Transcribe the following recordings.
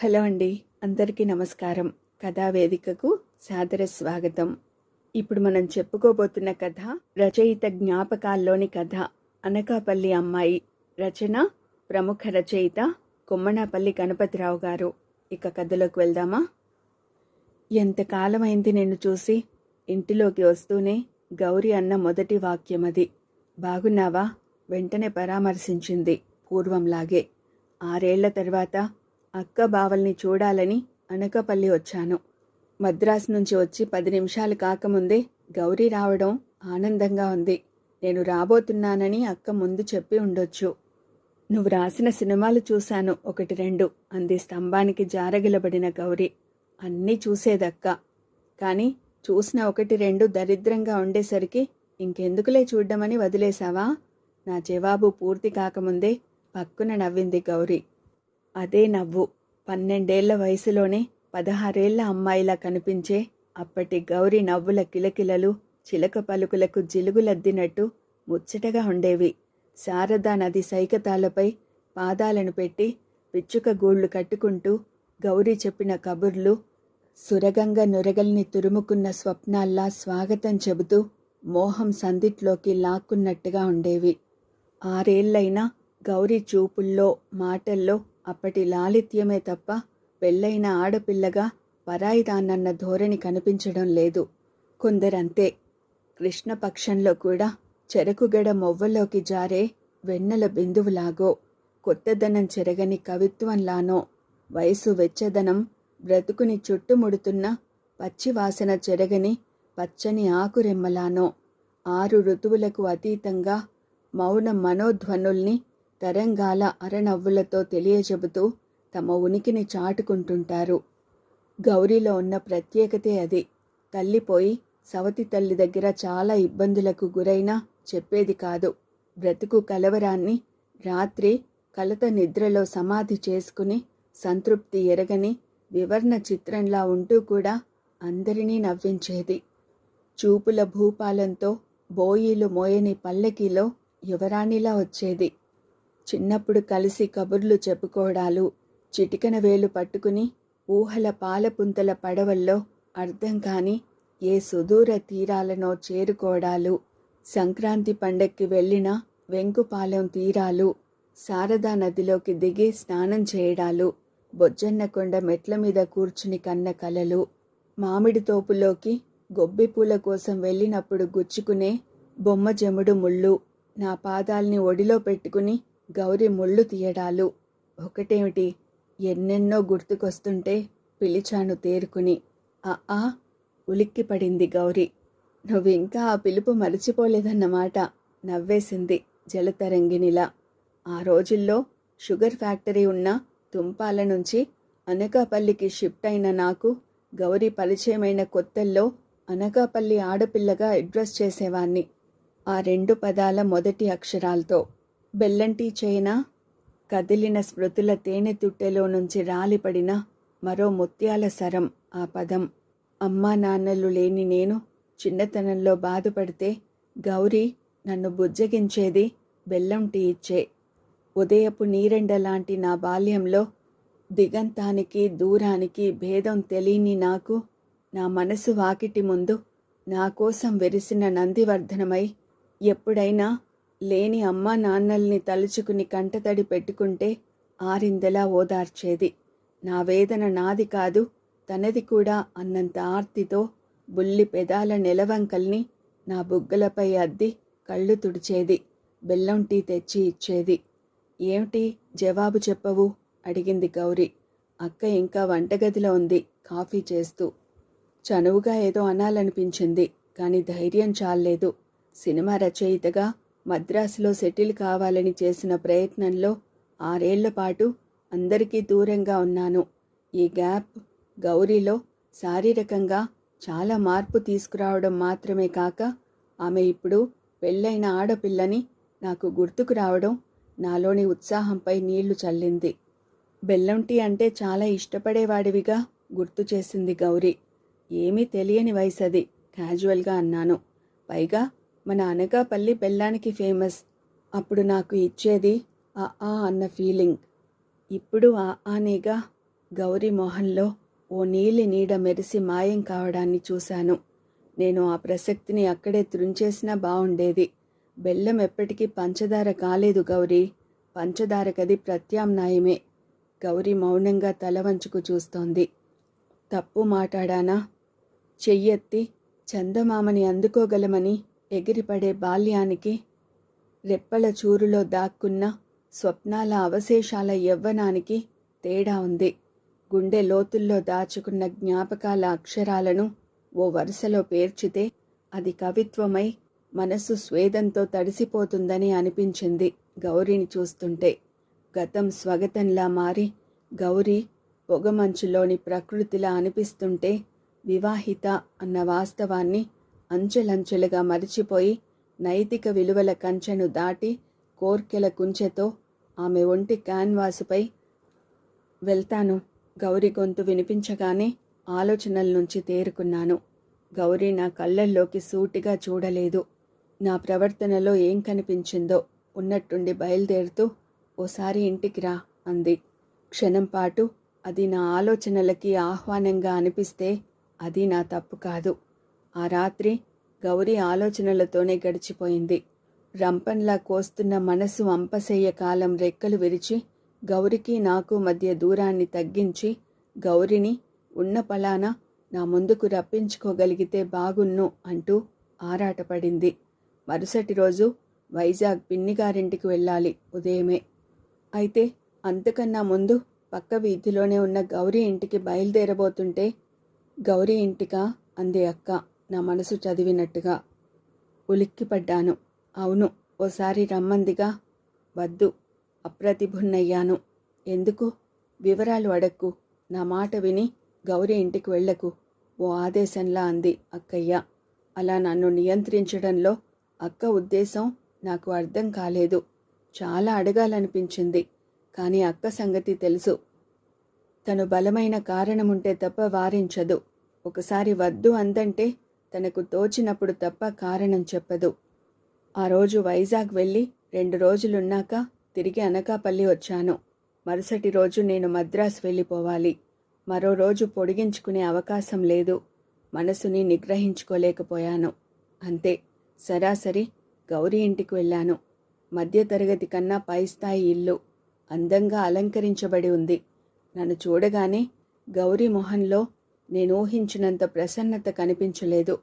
Hello అండి. అందరికీ నమస్కారం. కథా వేదికకు సాదర స్వాగతం. ఇప్పుడు మనం చెప్పుకోబోతున్న కథ రచయిత జ్ఞాపకాల్లోని కథ అనకాపల్లి అమ్మాయి రచన ప్రముఖ రచయిత కొమ్మనాపల్లి గణపతిరావు గారు. ఇక కథలోకి వెళ్దామా? ఎంతకాలమైంది నిన్ను చూసి? ఇంటిలోకి వస్తూనే గౌరి అన్న మొదటి వాక్యం అది. బాగున్నావా? వెంటనే పరామర్శించింది పూర్వంలాగే. ఆరేళ్ళ తర్వాత అక్క బావల్ని చూడాలని అనకపల్లి వచ్చాను. మద్రాస్ నుంచి వచ్చి పది నిమిషాలు కాకముందే గౌరీ రావడం ఆనందంగా ఉంది. నేను రాబోతున్నానని అక్క ముందు చెప్పి ఉండొచ్చు. నువ్వు రాసిన సినిమాలు చూశాను. ఒకటి రెండు అంది స్తంభానికి జారగిలబడిన గౌరీ. అన్నీ చూసేదక్క. కానీ చూసిన ఒకటి రెండు దరిద్రంగా ఉండేసరికి ఇంకెందుకులే చూడ్డమని వదిలేశావా? నా జవాబు పూర్తి కాకముందే పక్కున నవ్వింది గౌరీ. అదే నవ్వు. పన్నెండేళ్ళ వయసులోనే పదహారేళ్ళ అమ్మాయిలా కనిపించే అప్పటి గౌరీ నవ్వుల కిలకిలలు చిలక పలుకులకు జిలుగులద్దినట్టు ముచ్చటగా ఉండేవి. శారదా నది సైకతాలపై పాదాలను పెట్టి పిచ్చుక గూళ్ళు కట్టుకుంటూ గౌరీ చెప్పిన కబుర్లు సురగంగ నురగల్ని తురుముకున్న స్వప్నాల్లా స్వాగతం చెబుతూ మోహం సందిట్లోకి లాక్కున్నట్టుగా ఉండేవి. ఆరేళ్ళైనా గౌరీ చూపుల్లో మాటల్లో అప్పటి లాలిత్యమే తప్ప పెళ్ళైన ఆడపిల్లగా పరాయిదాన్నన్న ధోరణి కనిపించడం లేదు. కొందరంతే. కృష్ణపక్షంలో కూడా చెరకుగడ మొవ్వలోకి జారే వెన్నెల బిందువులాగో కొత్తదనం చెరగని కవిత్వంలానో వయసు వెచ్చదనం బ్రతుకుని చుట్టుముడుతున్న పచ్చివాసన చెరగని పచ్చని ఆకురెమ్మలానో ఆరు ఋతువులకు అతీతంగా మౌన మనోధ్వనుల్ని తరంగాల అరనవ్వులతో తెలియజెబుతూ తమ ఉనికిని చాటుకుంటుంటారు. గౌరీలో ఉన్న ప్రత్యేకతే అది. తల్లిపోయి సవతి తల్లి దగ్గర చాలా ఇబ్బందులకు గురైనా చెప్పేది కాదు. బ్రతుకు కలవరాన్ని రాత్రి కలత నిద్రలో సమాధి చేసుకుని సంతృప్తి ఎరగని వివర్ణ చిత్రంలా ఉంటూ కూడా అందరినీ నవ్వించేది. చూపుల భూపాలంతో బోయిలు మోయని పల్లకీలో యువరాణిలా వచ్చేది. చిన్నప్పుడు కలిసి కబుర్లు చెప్పుకోవడాలు చిటికన వేలు పట్టుకుని ఊహల పాలపుంతల పడవల్లో అర్థం కాని ఏ సుదూర తీరాలనో చేరుకోవడాలు సంక్రాంతి పండక్కి వెళ్ళిన వెంకుపాలెం తీరాలు శారదా నదిలోకి దిగి స్నానం చేయడాలు బొజ్జన్నకొండ మెట్ల మీద కూర్చుని కన్న కలలు మామిడి తోపులోకి గొబ్బి పూల కోసం వెళ్ళినప్పుడు గుచ్చుకునే బొమ్మ జముడు ముళ్ళు నా పాదాల్ని ఒడిలో పెట్టుకుని గౌరి ముళ్ళు తీయడాలు. ఒకటేమిటి? ఎన్నెన్నో గుర్తుకొస్తుంటే పిలిచాను తేరుకుని. ఆ ఉలిక్కిపడింది ఉలిక్కి పడింది గౌరి. నువ్వు ఇంకా ఆ పిలుపు మరిచిపోలేదన్నమాట. నవ్వేసింది జలతరంగినిలా ఆ రోజుల్లో షుగర్ ఫ్యాక్టరీ ఉన్న తుంపాల నుంచి అనకాపల్లికి షిఫ్ట్ అయిన నాకు గౌరీ పరిచయమైన కొత్తల్లో అనకాపల్లి ఆడపిల్లగా అడ్రస్ చేసేవాణ్ణి. ఆ రెండు పదాల మొదటి అక్షరాలతో. బెల్లంటీ చైనా కదిలిన స్మృతుల తేనె తుట్టెలో నుంచి రాలిపడిన మరో ముత్యాల సరం ఆ పదం. అమ్మా నాన్నలు లేని నేను చిన్నతనంలో బాధపడితే గౌరీ నన్ను బుజ్జగించేది బెల్లం టీ ఇచ్చే. ఉదయపు నీరెండ లాంటి నా బాల్యంలో దిగంతానికి దూరానికి భేదం తెలియని నాకు నా మనసు వాకిటి ముందు నా కోసం వెరిసిన నందివర్ధనమై ఎప్పుడైనా లేని అమ్మా నాన్నల్ని తలుచుకుని కంటతడి పెట్టుకుంటే ఆరిందెలా ఓదార్చేది. నా వేదన నాది కాదు తనది కూడా అన్నంత ఆర్తితో బుల్లి పెదాల నెలవంకల్ని నా బుగ్గలపై అద్ది కళ్ళు తుడిచేది బెల్లం టీ తెచ్చి ఇచ్చేది. ఏమిటి జవాబు చెప్పవు? అడిగింది గౌరీ. అక్క ఇంకా వంటగదిలో ఉంది కాఫీ చేస్తూ. చనువుగా ఏదో అనాలనిపించింది కానీ ధైర్యం చాలేదు సినిమా రచయితగా మద్రాసులో సెటిల్ కావాలని చేసిన ప్రయత్నంలో ఆరేళ్ళ పాటు అందరికీ దూరంగా ఉన్నాను. ఈ గ్యాప్ గౌరీలో శారీరకంగా చాలా మార్పు తీసుకురావడం మాత్రమే కాక ఆమె ఇప్పుడు పెళ్ళైన ఆడపిల్లని నాకు గుర్తుకు రావడం నాలోని ఉత్సాహంపై నీళ్ళు చల్లింది. బెల్లం టీ అంటే చాలా ఇష్టపడేవాడివిగా గుర్తు చేసింది గౌరీ. ఏమీ తెలియని వయసది క్యాజువల్గా అన్నాను. పైగా మన అనకాపల్లి బెల్లానికి ఫేమస్. అప్పుడు నాకు ఇచ్చేది ఆ ఆ అన్న ఫీలింగ్. ఇప్పుడు ఆ ఆనేగా గౌరీ మొహంలో ఓ నీలి నీడ మెరిసి మాయం కావడాన్ని చూశాను. నేను ఆ ప్రసక్తిని అక్కడే త్రుంచేసినా బావుండేది. బెల్లం ఎప్పటికీ పంచదార కాలేదు గౌరీ. పంచదారకది ప్రత్యామ్నాయమే. గౌరీ మౌనంగా తల వంచుకు చూస్తోంది. తప్పు మాట్లాడానా చెయ్యెత్తి చందమామని అందుకోగలమని ఎగిరిపడే బాల్యానికి రెప్పల చూరులో దాక్కున్న స్వప్నాల అవశేషాల యవ్వనానికి తేడా ఉంది. గుండె లోతుల్లో దాచుకున్న జ్ఞాపకాల అక్షరాలను ఓ వరుసలో పేర్చితే అది కవిత్వమై మనసు స్వేదంతో తడిసిపోతుందని అనిపించింది గౌరిని చూస్తుంటే. గతం స్వగతంలా మారి గౌరీ పొగమంచులోని ప్రకృతిలా అనిపిస్తుంటే వివాహిత అన్న వాస్తవాన్ని అంచెలంచెలుగా మరిచిపోయి నైతిక విలువల కంచెను దాటి కోర్కెల కుంచెతో ఆమె ఒంటి క్యాన్వాసుపై వెళ్తాను. గౌరీ గొంతు వినిపించగానే ఆలోచనల నుంచి తేరుకున్నాను. గౌరీ నా కళ్ళల్లోకి సూటిగా చూడలేదు. నా ప్రవర్తనలో ఏం కనిపించిందో ఉన్నట్టుండి బయలుదేరుతూ ఓసారి ఇంటికి రా అంది. క్షణం పాటు అది నా ఆలోచనలకి ఆహ్వానంగా అనిపిస్తే అది నా తప్పు కాదు. ఆ రాత్రి గౌరీ ఆలోచనలతోనే గడిచిపోయింది. రంపంలా కోస్తున్న మనసు అంపసేయ కాలం రెక్కలు విరిచి గౌరికి నాకు మధ్య దూరాన్ని తగ్గించి గౌరిని ఉన్న పలాన నా ముందుకు రప్పించుకోగలిగితే బాగున్ను అంటూ ఆరాటపడింది. మరుసటి రోజు వైజాగ్ పిన్నిగారింటికి వెళ్ళాలి ఉదయమే. అయితే అంతకన్నా ముందు పక్క వీధిలోనే ఉన్న గౌరీ ఇంటికి బయలుదేరబోతుంటే గౌరీ ఇంటికా? అంది అక్క. నా మనసు చదివినట్టుగా ఉలిక్కిపడ్డాను. అవును ఓసారి రమ్మందిగా వద్దు అప్రతిభున్నయ్యాను ఎందుకు? వివరాలు అడక్కు. నా మాట విని గౌరీ ఇంటికి వెళ్ళకు. ఓ ఆదేశంలా అంది అక్కయ్య. అలా నన్ను నియంత్రించడంలో అక్క ఉద్దేశం నాకు అర్థం కాలేదు. చాలా అడగాలనిపించింది. కానీ అక్క సంగతి తెలుసు. తను బలమైన కారణముంటే తప్ప వారించదు. ఒకసారి వద్దు అందంటే తనకు తోచినప్పుడు తప్ప కారణం చెప్పదు. ఆ రోజు వైజాగ్ వెళ్ళి రెండు రోజులున్నాక తిరిగి అనకాపల్లి వచ్చాను. మరుసటి రోజు నేను మద్రాస్ వెళ్ళిపోవాలి. మరో రోజు పొడిగించుకునే అవకాశం లేదు. మనసుని నిగ్రహించుకోలేకపోయాను. అంతే సరాసరి గౌరీ ఇంటికి వెళ్ళాను. మధ్యతరగతి కన్నా పై స్థాయి ఇల్లు అందంగా అలంకరించబడి ఉంది. నన్ను చూడగానే గౌరీ మొహంలో నేను ఊహించినంత ప్రసన్నత కనిపించలేదు.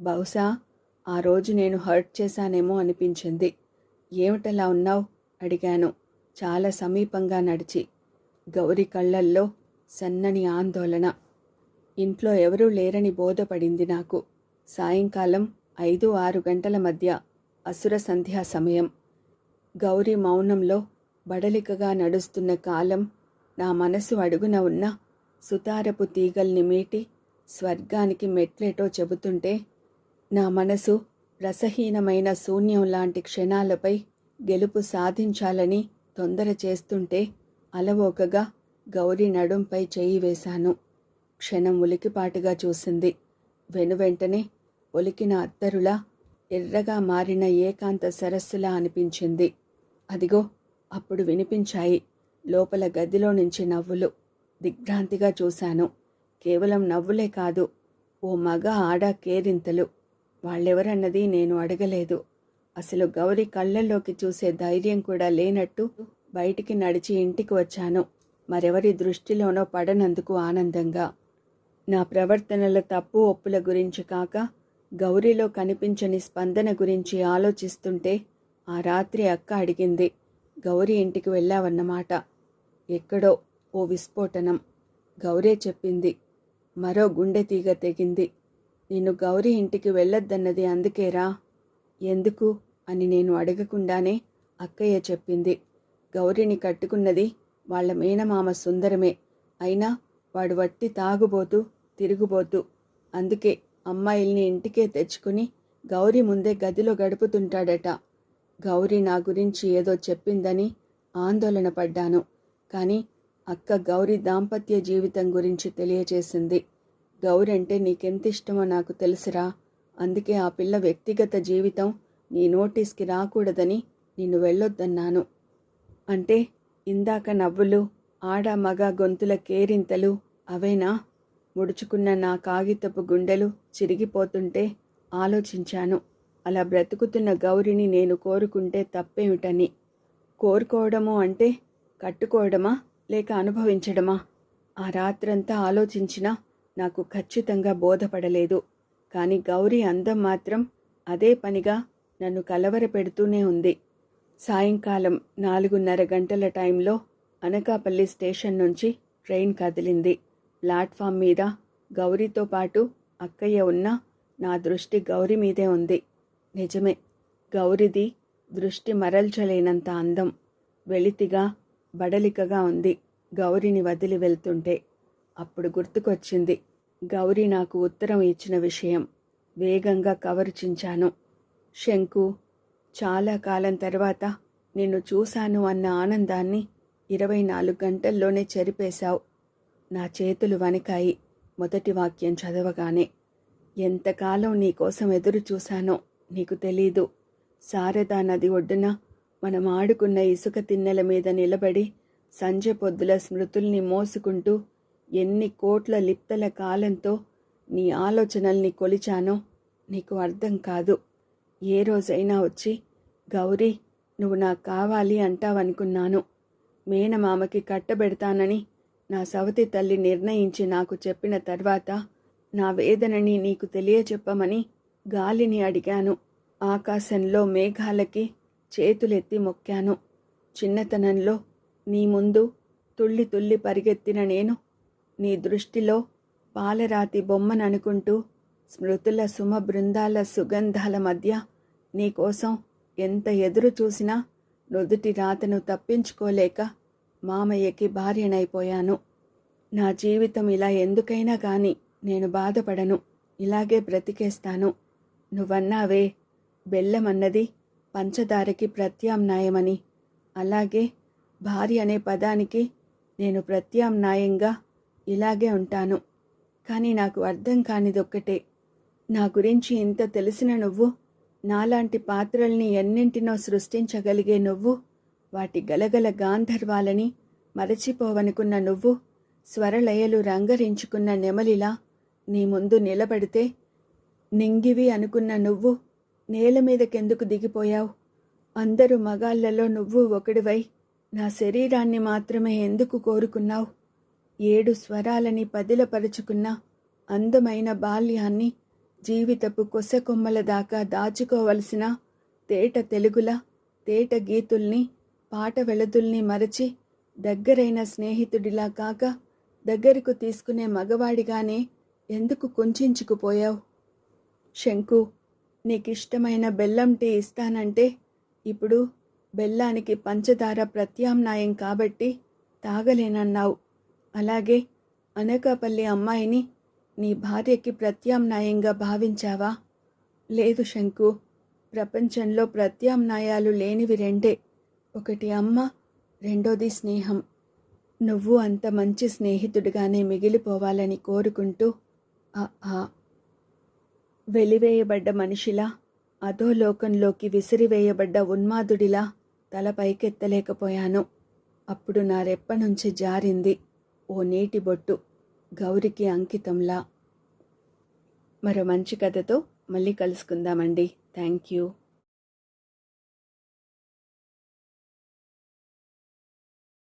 బహుశా ఆ రోజు నేను హర్ట్ చేశానేమో అనిపించింది. ఏమిటలా ఉన్నావు? అడిగాను. చాలా సమీపంగా నడిచి. గౌరి కళ్ళల్లో సన్నని ఆందోళన. ఇంట్లో ఎవరూ లేరని బోధపడింది నాకు. సాయంకాలం ఐదు ఆరు గంటల మధ్య అసుర సంధ్యా సమయం. గౌరీ మౌనంలో బడలికగా నడుస్తున్న కాలం నా మనసు అడుగున ఉన్న సుతారపు తీగల్ని మీటి స్వర్గానికి మెట్లేటో చెబుతుంటే నా మనసు రసహీనమైన శూన్యం లాంటి క్షణాలపై గెలుపు సాధించాలని తొందర చేస్తుంటే అలవోకగా గౌరీ నడుంపై చేయి వేశాను. క్షణం ఉలికిపాటుగా చూసింది. వెనువెంటనే ఒలికిన అత్తరులా ఎర్రగా మారిన ఏకాంత సరస్సులా అనిపించింది. అదిగో అప్పుడు వినిపించాయి లోపల గదిలో నుంచి నవ్వులు. దిగ్భ్రాంతిగా చూశాను. కేవలం నవ్వులే కాదు ఓ మగ ఆడ కేరింతలు. వాళ్ళెవరన్నది నేను అడగలేదు. అసలు గౌరి కళ్ళల్లోకి చూసే ధైర్యం కూడా లేనట్టు బయటికి నడిచి ఇంటికి వచ్చాను. మరెవరి దృష్టిలోనో పడనందుకు ఆనందంగా. నా ప్రవర్తనల తప్పు ఒప్పుల గురించి కాక గౌరీలో కనిపించని స్పందన గురించి ఆలోచిస్తుంటే ఆ రాత్రి అక్క అడిగింది గౌరీ ఇంటికి వెళ్ళావన్నమాట. ఎక్కడో ఓ విస్ఫోటనం. గౌరే చెప్పింది. మరో గుండె తీగ తెగింది. నిన్ను గౌరీ ఇంటికి వెళ్ళొద్దన్నది అందుకేరా? ఎందుకు? అని నేను అడగకుండానే అక్కయ్య చెప్పింది. గౌరిని కట్టుకున్నది వాళ్ళ మేనమామ సుందరమే. అయినా వాడు వట్టి తాగుబోతూ తిరుగుబోతూ అందుకే అమ్మాయిల్ని ఇంటికే తెచ్చుకుని గౌరీ ముందే గదిలో గడుపుతుంటాడట. గౌరీ నా గురించి ఏదో చెప్పిందని ఆందోళన పడ్డాను. కానీ అక్క గౌరీ దాంపత్య జీవితం గురించి తెలియచేసింది. గౌరి అంటే నీకెంత ఇష్టమో నాకు తెలుసురా. అందుకే ఆ పిల్ల వ్యక్తిగత జీవితం నీ నోటీస్కి రాకూడదని నిన్ను వెళ్ళొద్దన్నాను. అంటే ఇందాక నవ్వులు ఆడ మగ గొంతుల కేరింతలు అవేనా? ముడుచుకున్న నా కాగితపు గుండెలు చిరిగిపోతుంటే ఆలోచించాను. అలా బ్రతుకుతున్న గౌరిని నేను కోరుకుంటే తప్పేమిటని. కోరుకోవడము అంటే కట్టుకోవడమా? లేక అనుభవించడమా? ఆ రాత్రంతా ఆలోచించినా నాకు ఖచ్చితంగా బోధపడలేదు. కానీ గౌరీ అందం మాత్రం అదే పనిగా నన్ను కలవరపెడుతూనే ఉంది. సాయంకాలం నాలుగున్నర గంటల టైంలో అనకాపల్లి స్టేషన్ నుంచి ట్రైన్ కదిలింది. ప్లాట్ఫామ్ మీద గౌరీతో పాటు అక్కయ్య ఉన్న నా దృష్టి గౌరీ మీదే ఉంది. నిజమే గౌరిది దృష్టి మరల్చలేనంత అందం. వెలితిగా బడలికగా ఉంది. గౌరిని వదిలి వెళ్తుంటే అప్పుడు గుర్తుకొచ్చింది. గౌరీ నాకు ఉత్తరం ఇచ్చిన విషయం. వేగంగా కవరు చించాను. శంకు చాలా కాలం తర్వాత నిన్ను చూశాను అన్న ఆనందాన్ని ఇరవై నాలుగు గంటల్లోనే చెరిపేశావు. నా చేతులు వణికాయి. మొదటి వాక్యం చదవగానే ఎంతకాలం నీకోసం ఎదురు చూశానో నీకు తెలీదు. శారదా నది ఒడ్డున మనం ఆడుకున్న ఇసుక తిన్నెల మీద నిలబడి సంజ పొద్దుల స్మృతుల్ని మోసుకుంటూ ఎన్ని కోట్ల లిప్తల కాలంతో నీ ఆలోచనల్ని కొలిచానో నీకు అర్థం కాదు. ఏ రోజైనా వచ్చి గౌరీ నువ్వు నాకు కావాలి అంటావనుకున్నాను. మేనమామకి కట్టబెడతానని నా సవతి తల్లి నిర్ణయించి నాకు చెప్పిన తర్వాత నా వేదనని నీకు తెలియచెప్పమని గాలిని అడిగాను. ఆకాశంలో మేఘాలకి చేతులెత్తి మొక్కాను. చిన్నతనంలో నీ ముందు తుళ్ళి తుళ్ళి పరిగెత్తిన నేను నీ దృష్టిలో పాలరాతి బొమ్మననుకుంటూ స్మృతుల సుమ బృందాల సుగంధాల మధ్య నీకోసం ఎంత ఎదురు చూసినా నుదుటి రాతను తప్పించుకోలేక మామయ్యకి భార్యనైపోయాను. నా జీవితం ఇలా ఎందుకైనా కానీ నేను బాధపడను. ఇలాగే బ్రతికేస్తాను. నువ్వన్నావే బెల్లమన్నది పంచదారకి ప్రత్యామ్నాయమని. అలాగే భార్య అనే పదానికి నేను ప్రత్యామ్నాయంగా ఇలాగే ఉంటాను. కానీ నాకు అర్థం కానిదొక్కటే. నా గురించి ఇంత తెలిసిన నువ్వు నాలాంటి పాత్రల్ని ఎన్నింటినో సృష్టించగలిగే నువ్వు వాటి గలగల గాంధర్వాలని మరచిపోవనుకున్న నువ్వు స్వరలయలు రంగరించుకున్న నెమలిలా నీ ముందు నిలబడితే నింగివి అనుకున్న నువ్వు నేల మీదకెందుకు దిగిపోయావు? అందరు మగాళ్ళలో నువ్వు ఒకడివై నా శరీరాన్ని మాత్రమే ఎందుకు కోరుకున్నావు? ఏడు స్వరాలని పదిలపరుచుకున్న అందమైన బాల్యాన్ని జీవితపు కొమ్మల దాకా దాచుకోవలసిన తేట తెలుగుల తేట గీతుల్ని పాట వెళతుల్ని మరచి దగ్గరైన స్నేహితుడిలా కాక దగ్గరకు తీసుకునే మగవాడిగానే ఎందుకు కుంచుకుపోయావు శంకు నీకిష్టమైన బెల్లం టీ ఇస్తానంటే ఇప్పుడు బెల్లానికి పంచదార ప్రత్యామ్నాయం కాబట్టి తాగలేనన్నావు. అలాగే అనకాపల్లి అమ్మాయిని నీ భార్యకి ప్రత్యామ్నాయంగా భావించావా? లేదు శంకు ప్రపంచంలో ప్రత్యామ్నాయాలు లేనివి రెండే. ఒకటి అమ్మ రెండోది స్నేహం. నువ్వు అంత మంచి స్నేహితుడిగానే మిగిలిపోవాలని కోరుకుంటూ ఆ. వెలివేయబడ్డ మనిషిలా అధోలోకంలోకి విసిరివేయబడ్డ ఉన్మాదుడిలా తల పైకెత్తలేకపోయాను. అప్పుడు నా రెప్ప నుంచి జారింది ఓ నీటి బొట్టు గౌరికి అంకితంలా. మరో మంచి కథతో మళ్ళీ కలుసుకుందామండి. Thank you.